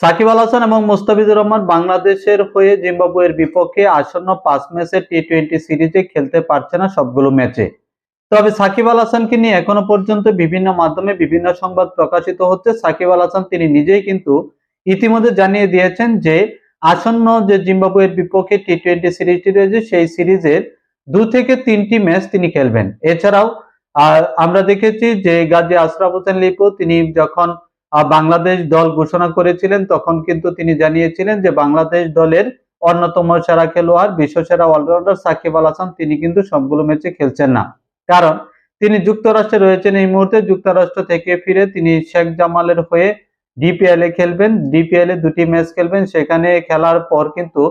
সাকিব আল হাসান এবং মোস্তাফিজুর রহমান বাংলাদেশের হয়ে জিম্বাবুয়ের বিপক্ষে আসন্ন পাঁচ ম্যাচের টি টোয়েন্টি সিরিজে খেলতে পারছে না সবগুলো ম্যাচে। তবে সাকিব আল হাসানকে নিয়ে এখনও পর্যন্ত বিভিন্ন মাধ্যমে বিভিন্ন সংবাদ প্রকাশিত হচ্ছে। সাকিব আল হাসান তিনি নিজেই কিন্তু ইতিমধ্যে জানিয়ে দিয়েছেন যে, আসন্ন যে জিম্বাবুয়ের বিপক্ষে টি টোয়েন্টি সিরিজটি রয়েছে, সেই সিরিজের দু থেকে তিনটি ম্যাচ তিনি খেলবেন। এছাড়াও আমরা দেখেছি যে গাজী আশরাফ হোসেন লিপু, তিনি যখন বাংলাদেশ দল ঘোষণা করেছিলেন, তখন কিন্তু তিনি জানিয়েছিলেন যে বাংলাদেশ দলের অন্যতম সেরা খেলোয়াড়, বিশ্বসেরা অলরাউন্ডার সাকিব আল হাসান, তিনি কিন্তু সবগুলো ম্যাচে খেলছেন না। কারণ তিনি যুক্তরাষ্ট্রে রয়েছেন এই মুহূর্তে, যুক্তরাষ্ট্র থেকে ফিরে তিনি শেখ জামালের হয়ে ডিপিএল এ খেলবেন। ডিপিএল এ দুটি ম্যাচ খেলবেন, সেখানে খেলার পর কিন্তু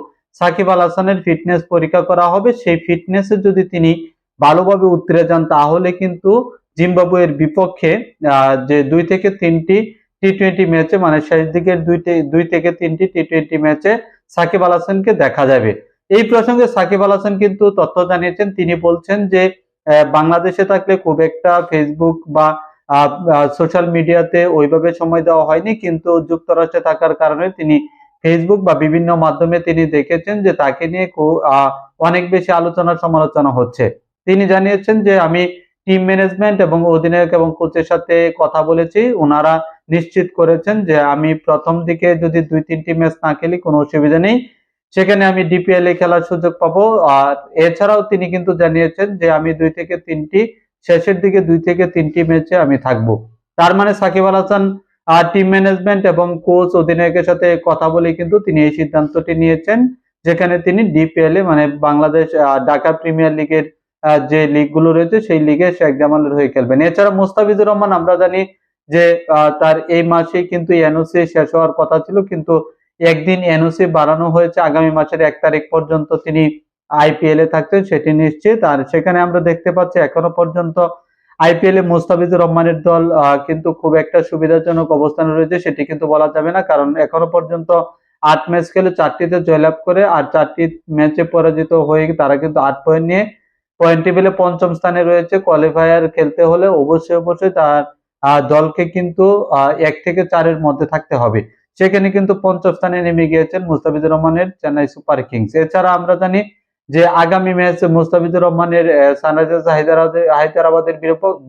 সাকিব আল হাসানের ফিটনেস পরীক্ষা করা হবে। সেই ফিটনেসে যদি তিনি ভালোভাবে উতরে যান, তাহলে কিন্তু জিম্বাবুয়ের বিপক্ষে যে দুই থেকে তিনটি টি টোয়েন্টি ম্যাচে মানে শেষ দিকের দুইটি দুই থেকে তিনটি টি টোয়েন্টি ম্যাচে সাকিব আল হাসানকে দেখা যাবে। এই প্রসঙ্গে সাকিব আল হাসান কিন্তু তথ্য জানিয়েছেন, তিনি বলছেন যে বাংলাদেশে থাকলে খুব একটা ফেসবুক বা সোশ্যাল মিডিয়াতে ওইভাবে সময় দেওয়া হয়নি, কিন্তু যুক্তরাষ্ট্রে থাকার কারণে তিনি ফেসবুক বা বিভিন্ন মাধ্যমে তিনি দেখেছেন যে, তাকে নিয়ে অনেক বেশি আলোচনা সমালোচনা হচ্ছে। তিনি জানিয়েছেন যে, আমি টিম ম্যানেজমেন্ট এবং অধিনায়ক এবং কোচের সাথে কথা বলেছি। ওনারা নিশ্চিত করেছেন যে আমি প্রথম দিকে যদি দুই তিনটি ম্যাচ না খেলি, কোনো অসুবিধা নেই। সেখানে আমি ডিপিএল এ খেলার সুযোগ পাবো। আর এছাড়াও তিনি কিন্তু জানিয়েছেন যে আমি দুই থেকে তিনটি, শেষের দিকে দুই থেকে তিনটি ম্যাচে আমি থাকব। তার মানে সাকিব আল হাসান আর টিম ম্যানেজমেন্ট এবং কোচ অধিনায়কের সাথে কথা বলে কিন্তু তিনি এই সিদ্ধান্তটি নিয়েছেন। যেখানে তিনি ডিপিএল এ মানে বাংলাদেশ ঢাকা প্রিমিয়ার লিগের যে লিগগুলো রয়েছে, সেই লিগে শেখ জামালের হয়ে খেলবেন। এছাড়া মুস্তাফিজুর রহমান, আমরা জানি যে তার এই মাসে কিন্তু এনওসি শেষ হওয়ার কথা ছিল, কিন্তু একদিন এনওসি বাড়ানো হয়েছে। আগামী মাসের এক তারিখ পর্যন্ত তিনি আইপিএল এ থাকতেন, সেটি নিশ্চিত। আর সেখানে আমরা দেখতে পাচ্ছি, এখনও পর্যন্ত আইপিএল এ মুস্তাফিজুর রহমানের দল কিন্তু খুব একটা সুবিধাজনক অবস্থানে রয়েছে, সেটি কিন্তু বলা যাবে না। কারণ এখনও পর্যন্ত আট ম্যাচ খেলে চারটিতে জয়লাভ করে, আর চারটি ম্যাচে পরাজিত হয়ে তারা কিন্তু আট পয়েন্ট নিয়ে পয়েন্ট টেবিলে পঞ্চম স্থানে রয়েছে কোয়ালিফায়ার খেলতে হলে অবশ্যই অবশ্যই তার দলকে কিন্তু এক থেকে চারের মধ্যে থাকতে হবে। সেখানে কিন্তু পঞ্চম স্থানে নেমে গিয়েছেন মুস্তাফিজুর রহমানের চেন্নাই সুপার কিংস। এছাড়া আমরা জানি যে আগামী ম্যাচ মুস্তাফিজুর রহমানের সানরাইজার্স হায়দ্রাবাদের হায়দ্রাবাদের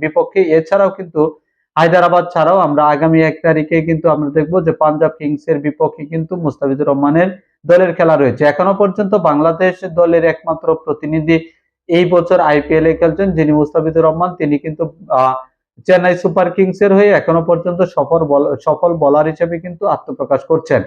বিপক্ষে। এছাড়াও কিন্তু হায়দ্রাবাদ ছাড়াও আমরা আগামী এক তারিখে কিন্তু আমরা দেখব যে পাঞ্জাব কিংস এর বিপক্ষে কিন্তু মুস্তাফিজুর রহমানের দলের খেলা রয়েছে। এখনও পর্যন্ত বাংলাদেশ দলের একমাত্র প্রতিনিধি এই বছর আইপিএল এ খেলছেন যিনি মুস্তাফিজুর রহমান, তিনি কিন্তু চেন্নাই সুপার কিংস এর হয়ে এখনও পর্যন্ত সফল সফল বোলার হিসেবে কিন্তু আত্মপ্রকাশ করছেন।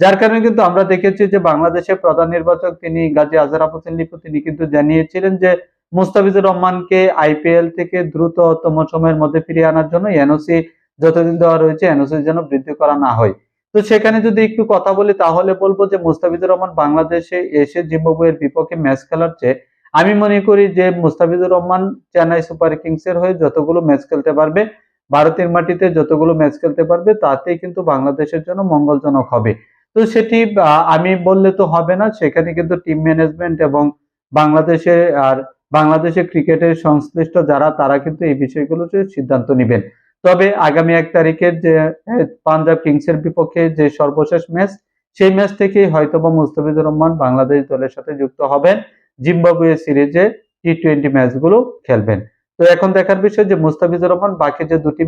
যার কারণে কিন্তু আমরা দেখেছি যে বাংলাদেশের প্রধান নির্বাচক তিনি গাজী আজহার হোসেন লিপু, তিনি কিন্তু জানিয়েছিলেন যে মুস্তাফিজুর রহমানকে আইপিএল থেকে দ্রুততম সময়ের মধ্যে ফিরিয়ে আনার জন্য এনওসি যতদিন দেওয়া রয়েছে এনওসি যেন বৃদ্ধি করা না হয়। তো সেখানে যদি একটু কথা বলি, তাহলে বলব যে মুস্তাফিজুর রহমান বাংলাদেশে এসে জিম্বাবুয়ের বিপক্ষে ম্যাচ খেলার চেয়ে আমি মনে করি যে মুস্তাফিজুর রহমান চেন্নাই সুপার কিংস এর হয়ে যতগুলো ম্যাচ খেলতে পারবে, ভারতের মাটিতে যতগুলো ম্যাচ খেলতে পারবে, তাতেই কিন্তু বাংলাদেশের জন্য মঙ্গলজনক হবে। তো সেটি আমি বললে তো হবে না, সেখানে কিন্তু টিম ম্যানেজমেন্ট এবং বাংলাদেশে আর বাংলাদেশে ক্রিকেটের সংশ্লিষ্ট যারা, তারা কিন্তু এই বিষয়গুলোতে সিদ্ধান্ত নেবেন। তবে আগামী এক তারিখের যে পাঞ্জাব কিংসের বিপক্ষে যে সর্বশেষ ম্যাচ, সেই ম্যাচ থেকেই হয়তোবা মুস্তাফিজুর রহমান বাংলাদেশ দলের সাথে যুক্ত হবেন। জিম্বাবুয়ে সিরিজে টি টোয়েন্টি ম্যাচগুলো খেলবেন। তো এখন দেখার বিষয় যে মুস্তাফিজুর রহমান বাকি যে দুটি